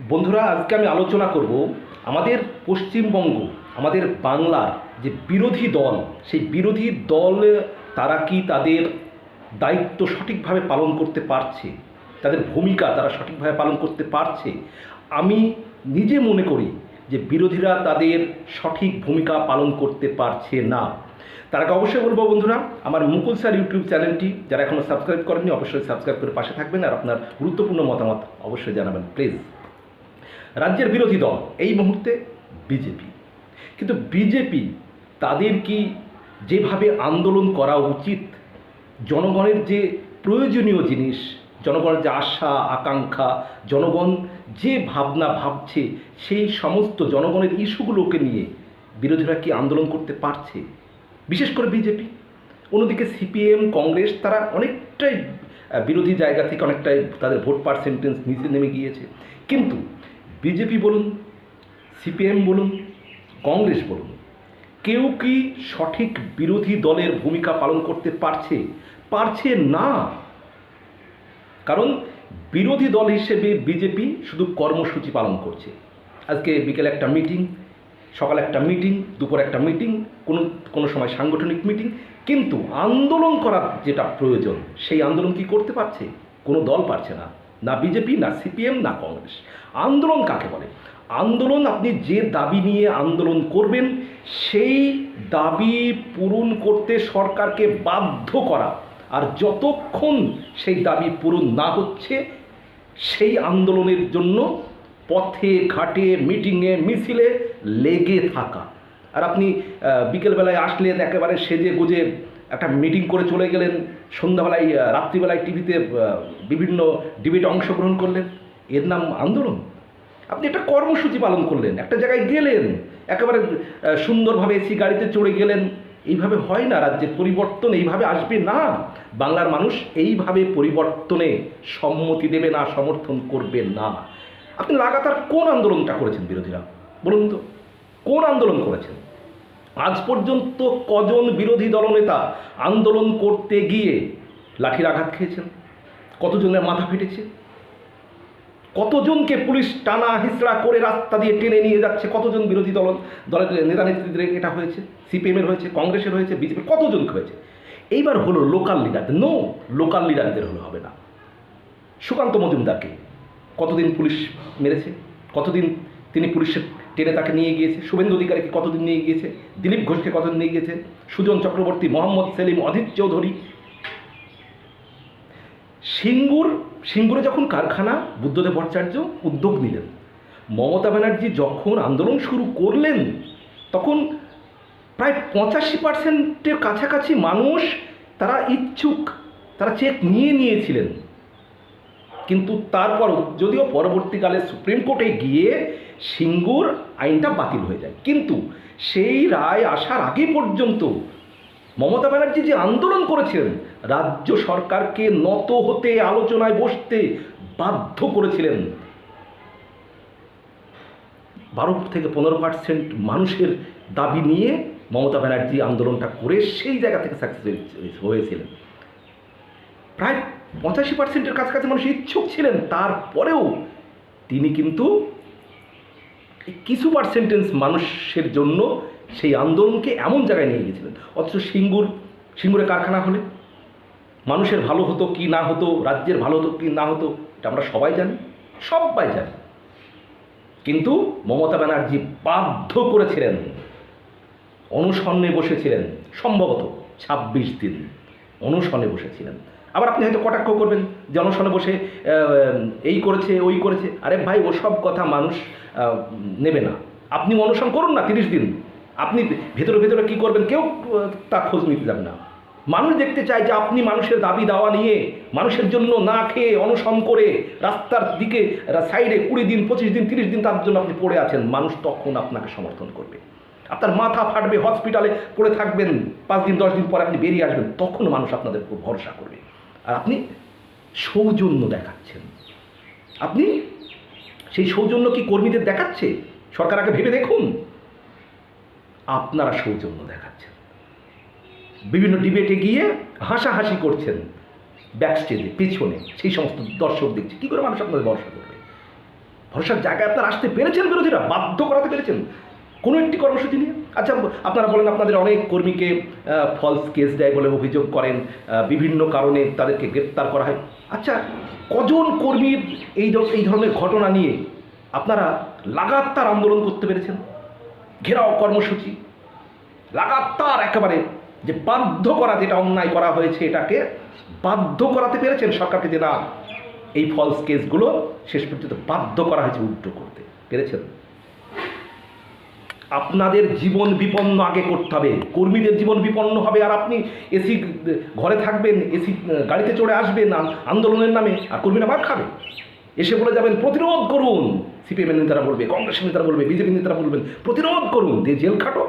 বন্ধুরা, আজকে আমি আলোচনা করব আমাদের পশ্চিমবঙ্গ, আমাদের বাংলার যে বিরোধী দল, সেই বিরোধী দল, তারা কি তাদের দায়িত্ব সঠিকভাবে পালন করতে পারছে? তাদের ভূমিকা তারা সঠিকভাবে পালন করতে পারছে? আমি নিজে মনে করি যে বিরোধীরা তাদের সঠিক ভূমিকা পালন করতে পারছে না। তার আগে অবশ্যই বলব বন্ধুরা, আমার মুকুল স্যার ইউটিউব চ্যানেলটি যারা এখনও সাবস্ক্রাইব করেননি, অবশ্যই সাবস্ক্রাইব করে পাশে থাকবেন আর আপনার গুরুত্বপূর্ণ মতামত অবশ্যই জানাবেন, প্লিজ। রাজ্যের বিরোধী দল, এই মুহূর্তে বিজেপি। কিন্তু বিজেপি তাদের কি যেভাবে আন্দোলন করা উচিত, জনগণের যে প্রয়োজনীয় জিনিস, জনগণের যে আশা, আকাঙ্ক্ষা, জনগণ যে ভাবনা ভাবছে, সেই সমস্ত জনগণের ইস্যুগুলোকে নিয়ে বিরোধীরা কি আন্দোলন করতে পারছে? বিশেষ করে বিজেপি। অন্যদিকে সিপিএম, কংগ্রেস, তারা অনেকটাই বিরোধী জায়গা থেকে অনেকটাই তাদের ভোট পার্সেন্টেজ নিচে নেমে গিয়েছে। কিন্তু বিজেপি বলুন, সিপিএম বলুন, কংগ্রেস বলুন, কেউ কি সঠিক বিরোধী দলের ভূমিকা পালন করতে পারছে পারছে না? কারণ বিরোধী দল হিসেবে বিজেপি শুধু কর্মসূচি পালন করছে। আজকে বিকেলে একটা মিটিং, সকালে একটা মিটিং, দুপুর একটা মিটিং, কোনো কোনো সময় সাংগঠনিক মিটিং, কিন্তু আন্দোলন করার যেটা প্রয়োজন, সেই আন্দোলন কি করতে পারছে? কোনো দল পারছে না। না বিজেপি, না সিপিএম, না কংগ্রেস। আন্দোলন কাকে বলে? আন্দোলন আপনি যে দাবি নিয়ে আন্দোলন করবেন, সেই দাবি পূরণ করতে সরকারকে বাধ্য করা। আর যতক্ষণ সেই দাবি পূরণ না হচ্ছে, সেই আন্দোলনের জন্য পথে, ঘাটে, মিটিংয়ে, মিছিলে লেগে থাকা। আর আপনি বিকেলবেলায় আসলেন, একেবারে সেজে গুজে একটা মিটিং করে চলে গেলেন সন্ধ্যাবেলায় রাত্রিবেলায় টিভিতে বিভিন্ন ডিবেটে অংশগ্রহণ করলেন। এর নাম আন্দোলন। আপনি একটা কর্মসূচি পালন করলেন। একটা জায়গায় গেলেন। একেবারে সুন্দরভাবে এসি গাড়িতে চড়ে গেলেন। এইভাবে হয় না, রাজ্যের পরিবর্তন এইভাবে আসবে না। বাংলার মানুষ এইভাবে পরিবর্তনে সম্মতি দেবে না, সমর্থন করবে না। আপনি লাগাতার কোন আন্দোলনটা করেছেন বিরোধীরা? বলুন তো, কোন আন্দোলন করেছেন? আজ পর্যন্ত কজন বিরোধী দলনেতা আন্দোলন করতে গিয়ে লাঠির আঘাত খেয়েছেন? কতজনের মাথা ফেটেছে? কতজনকে পুলিশ টানা হিসড়া করে রাস্তা দিয়ে টেনে নিয়ে যাচ্ছে? কতজন বিরোধী দল, দলের নেতা নেত্রীদের এটা হয়েছে? সিপিএমের হয়েছে? কংগ্রেসের হয়েছে? বিজেপির কতজন হয়েছে? এইবার হলো লোকাল লিডারদের নো লোকাল লিডারদের হলে হবে না। সুকান্ত মজুমদারকে কতদিন পুলিশ মেরেছে? কতদিন তিনি পুলিশের টেনে তাকে নিয়ে গিয়েছে, শুভেন্দু অধিকারীকে কতদিন নিয়ে গিয়েছে, দিলীপ ঘোষকে কতদিন নিয়ে গিয়েছে, সুজন চক্রবর্তী, মোহাম্মদ সেলিম, অধীর চৌধুরী। সিঙ্গুর, সিঙ্গুরে যখন কারখানা, বুদ্ধদেব ভট্টাচার্য উদ্যোগ নিলেন। মমতা ব্যানার্জি যখন আন্দোলন শুরু করলেন, তখন প্রায় পঁচাশি পার্সেন্টের কাছাকাছি মানুষ তারা ইচ্ছুক, তারা চেক নিয়ে নিয়েছিলেন। কিন্তু তারপরও যদিও পরবর্তীকালে সুপ্রিম কোর্টে গিয়ে সিঙ্গুর আইনটা বাতিল হয়ে যায়। কিন্তু সেই রায় আসার আগে পর্যন্ত মমতা ব্যানার্জি যে আন্দোলন করেছিলেন, রাজ্য সরকারকে নত হতে, আলোচনায় বসতে বাধ্য করেছিলেন। বারো থেকে পনেরো পার্সেন্ট মানুষের দাবি নিয়ে মমতা ব্যানার্জি আন্দোলনটা করে সেই জায়গা থেকে সাকসেস হয়েছিলেন। প্রায় পঁচাশি পার্সেন্টের কাছাকাছি মানুষ ইচ্ছুক ছিলেন। তারপরেও তিনি কিন্তু কিছু পার্সেন্টেজ মানুষের জন্য সেই আন্দোলনকে এমন জায়গায় নিয়ে গেছিলেন অথচ সিঙ্গুর সিঙ্গুরে কারখানা হলে? মানুষের ভালো হতো কি না হতো, রাজ্যের ভালো হতো কি না হতো, এটা আমরা সবাই জানি সবাই জানি। কিন্তু মমতা ব্যানার্জি বাধ্য করেছিলেন অনুসন্নে বসেছিলেন, সম্ভবত ছাব্বিশ দিন অনুসনে বসেছিলেন। আবার আপনি হয়তো কটাক্ষ করবেন অনশনে বসে এই করেছে, ওই করেছে। আরে ভাই, ওসব কথা মানুষ নেবে না। আপনি অনশন করুন না তিরিশ দিন। আপনি ভেতরে ভেতরে কী করবেন, কেউ তা খোঁজ নিতে যাবে না। মানুষ দেখতে চায় যে আপনি মানুষের দাবি দাওয়া নিয়ে, মানুষের জন্য না খেয়ে অনশন করে রাস্তার দিকে সাইডে কুড়ি দিন, পঁচিশ দিন, তিরিশ দিন তার জন্য আপনি পড়ে আছেন, মানুষ তখন আপনাকে সমর্থন করবে। আপনার মাথা ফাটবে হসপিটালে পড়ে থাকবেন, পাঁচ দিন, দশ দিন পরে আপনি বেরিয়ে আসবেন, তখন মানুষ আপনাদের ভরসা করবে। আর আপনি সৌজন্য দেখাচ্ছেন। আপনি সেই সৌজন্য কি কর্মীদের দেখাচ্ছে? সরকার আগে ভেবে দেখুন। আপনারা সৌজন্য দেখাচ্ছেন। বিভিন্ন ডিবেটে গিয়ে হাসাহাসি করছেন ব্যাক স্টেজে পেছনে, সেই সমস্ত দর্শক দেখছে। কী করে মানুষ আপনাদের ভরসা করবে? ভরসার জায়গায় আপনারা আসতে পেরেছেন বিরোধীরা? বাধ্য করাতে পেরেছেন? কোনো একটি কর্মসূচি নিয়ে? আচ্ছা আপনারা বলেন, আপনাদের অনেক কর্মীকে ফলস কেস দেয় বলে অভিযোগ করেন বিভিন্ন কারণে তাদেরকে গ্রেপ্তার করা হয়। আচ্ছা কজন কর্মীর এই এই ধরনের ঘটনা নিয়ে আপনারা লাগাতার আন্দোলন করতে পেরেছেন? ঘেরাও কর্মসূচি, লাগাতার একেবারে যে বাধ্য করা যেটা অন্যায় করা হয়েছে এটাকে বাধ্য করাতে পেরেছেন সরকারকে যে না, এই ফলস কেসগুলো শেষ পর্যন্ত বাধ্য করা হয়েছে উল্টো করতে। পেরেছেন? আপনাদের জীবন বিপন্ন আগে করতে হবে। কর্মীদের জীবন বিপন্ন হবে আর আপনি এসি ঘরে থাকবেন, এসি গাড়িতে চড়ে আসবেন আন্দোলনের নামে আর কর্মীরা মার খাবে। এসে বলে যাবেন, প্রতিরোধ করুন। সিপিএমের নেতারা বলবে, কংগ্রেসের নেতারা বলবে, বিজেপি নেতারা বলবেন, প্রতিরোধ করুন, দিয়ে জেল খাটো।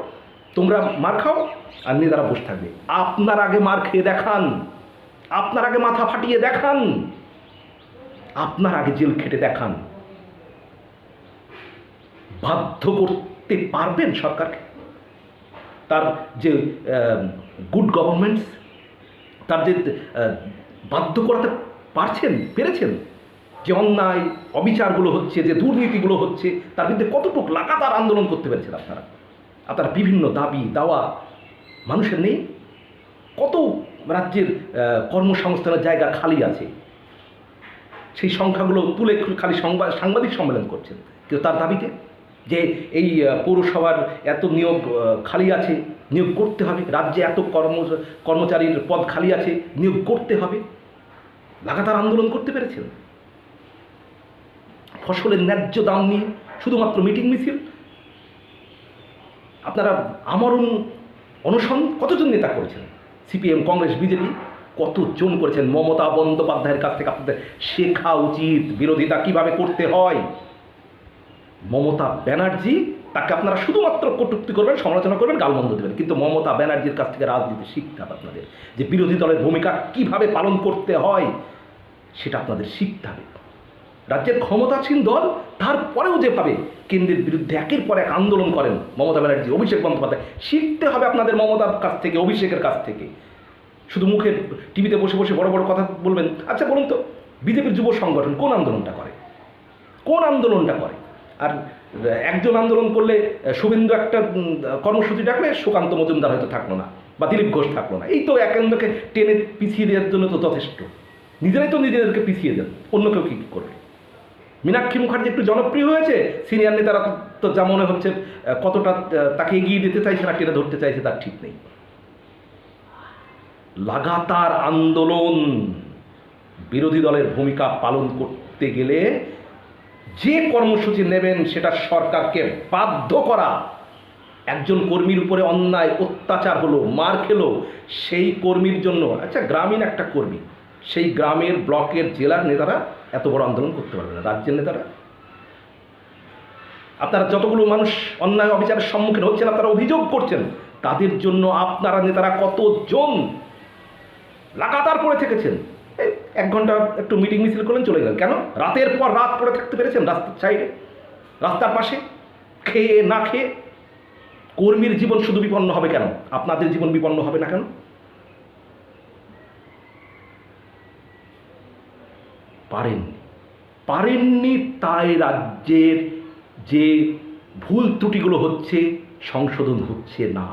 তোমরা মার খাও আর নেতারা বসে থাকবে। আপনার আগে মার খেয়ে দেখান। আপনার আগে মাথা ফাটিয়ে দেখান। আপনার আগে জেল খেটে দেখান। বাধ্য করতে পারবেন সরকারকে। তার যে গুড গভর্নমেন্টস তার যে বাধ্য করাতে পারছেন, পেরেছেন, যে অন্যায়, অবিচারগুলো হচ্ছে, যে দুর্নীতিগুলো হচ্ছে, তার বিরুদ্ধে কতটুকু লাগাতার আন্দোলন করতে পেরেছেন আপনারা? আপনারা বিভিন্ন দাবি, দাওয়া মানুষের নেই? কত রাজ্যের কর্মসংস্থানের জায়গা খালি আছে? সেই সংখ্যাগুলো তুলে খালি সংবাদ সাংবাদিক সম্মেলন করছেন। কিন্তু তার দাবিতে যে এই পৌরসভার এত নিয়োগ খালি আছে, নিয়োগ করতে হবে, রাজ্যে এত কর্ম, কর্মচারীর পদ খালি আছে, নিয়োগ করতে হবে। লাগাতার আন্দোলন করতে পেরেছেন। ফসলের ন্যায্য দাম নিয়ে শুধুমাত্র মিটিং মিছিল। আপনারা আমরণ অনশন কতজন নেতা করেছেন? সিপিএম, কংগ্রেস, বিজেপি কতজন করেছেন? মমতা বন্দ্যোপাধ্যায়ের কাছ থেকে আপনাদের শেখা উচিত, বিরোধিতা কীভাবে করতে হয়? মমতা ব্যানার্জি তাকে আপনারা শুধুমাত্র কটুক্তি করবেন, সমালোচনা করবেন, গালমন্দ দেবেন। কিন্তু মমতা ব্যানার্জির কাছ থেকে রাজনীতি শিখতে হবে আপনাদের। যে বিরোধী দলের ভূমিকা কীভাবে পালন করতে হয়, সেটা আপনাদের শিখতে হবে। রাজ্যের ক্ষমতাসীন দল তারপরেও যেভাবে কেন্দ্রের বিরুদ্ধে একের পর এক আন্দোলন করেন মমতা ব্যানার্জি, অভিষেক বন্দ্যোপাধ্যায়, শিখতে হবে আপনাদের মমতার কাছ থেকে, অভিষেকের কাছ থেকে। শুধু মুখে টিভিতে বসে বসে বড় বড় কথা বলবেন। আচ্ছা বলুন তো, বিজেপির যুব সংগঠন কোন আন্দোলনটা করে? কোন আন্দোলনটা করে? আর একজন আন্দোলন করলে শুভেন্দু একটা কর্মসূচি ডাকলে সুকান্ত মজুমদার হয়তো থাকল না বা দিলীপ ঘোষ থাকল না। এই তো একেন্দ্রকে টেনে পিছিয়ে দেওয়ার জন্য তো যথেষ্ট। নিজেরাই তো নিজেদেরকে পিছিয়ে দেন, অন্য কেউ কী করবে? মীনাক্ষী মুখার্জি একটু জনপ্রিয় হয়েছে, সিনিয়র নেতারা তো- যা মনে হচ্ছে কতটা তাকে এগিয়ে দিতে চাইছে না, টেনে ধরতে চাইছে, তার ঠিক নেই। লাগাতার আন্দোলন বিরোধী দলের ভূমিকা পালন করতে গেলে যে কর্মসূচি নেবেন, সেটা সরকারকে বাধ্য করা। একজন কর্মীর উপরে অন্যায়, অত্যাচার হলো, মার খেলো, সেই কর্মীর জন্য আচ্ছা গ্রামীণ একটা কর্মী, সেই গ্রামের ব্লকের জেলার নেতারা এত বড় আন্দোলন করতে পারবে না, রাজ্যের নেতারা। আপনারা যতগুলো মানুষ অন্যায় অবিচারের সম্মুখীন হচ্ছেন, আপনারা অভিযোগ করছেন, তাদের জন্য আপনারা নেতারা কতজন লাগাতার পড়ে থেকেছেন? এক ঘণ্টা একটু মিটিং মিছিল করলেন, চলে গেলেন। কেন? রাতের পর রাত পড়ে থাকতে পেরেছেন রাস্তার সাইডে রাস্তার পাশে? খেয়ে না খেয়ে? কর্মীর জীবন শুধু বিপন্ন হবে কেন? আপনাদের জীবন বিপন্ন হবে না কেন? পারেননি। পারেননি তাই রাজ্যের যে ভুল ত্রুটিগুলো হচ্ছে, সংশোধন হচ্ছে না।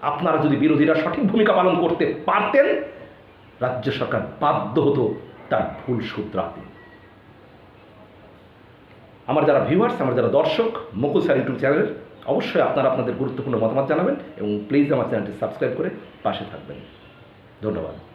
আপনারা যদি বিরোধীরা সঠিক ভূমিকা পালন করতে পারতেন রাজ্য সরকার বাধ্য হতো তার ভুল শুধরাতে। আমার যারা ভিউয়ার্স আমার যারা দর্শক, মুকুল স্যার ইউটিউব চ্যানেলের, অবশ্যই আপনারা আপনাদের গুরুত্বপূর্ণ মতামত জানাবেন এবং প্লিজ আমার চ্যানেলটি সাবস্ক্রাইব করে পাশে থাকবেন। ধন্যবাদ।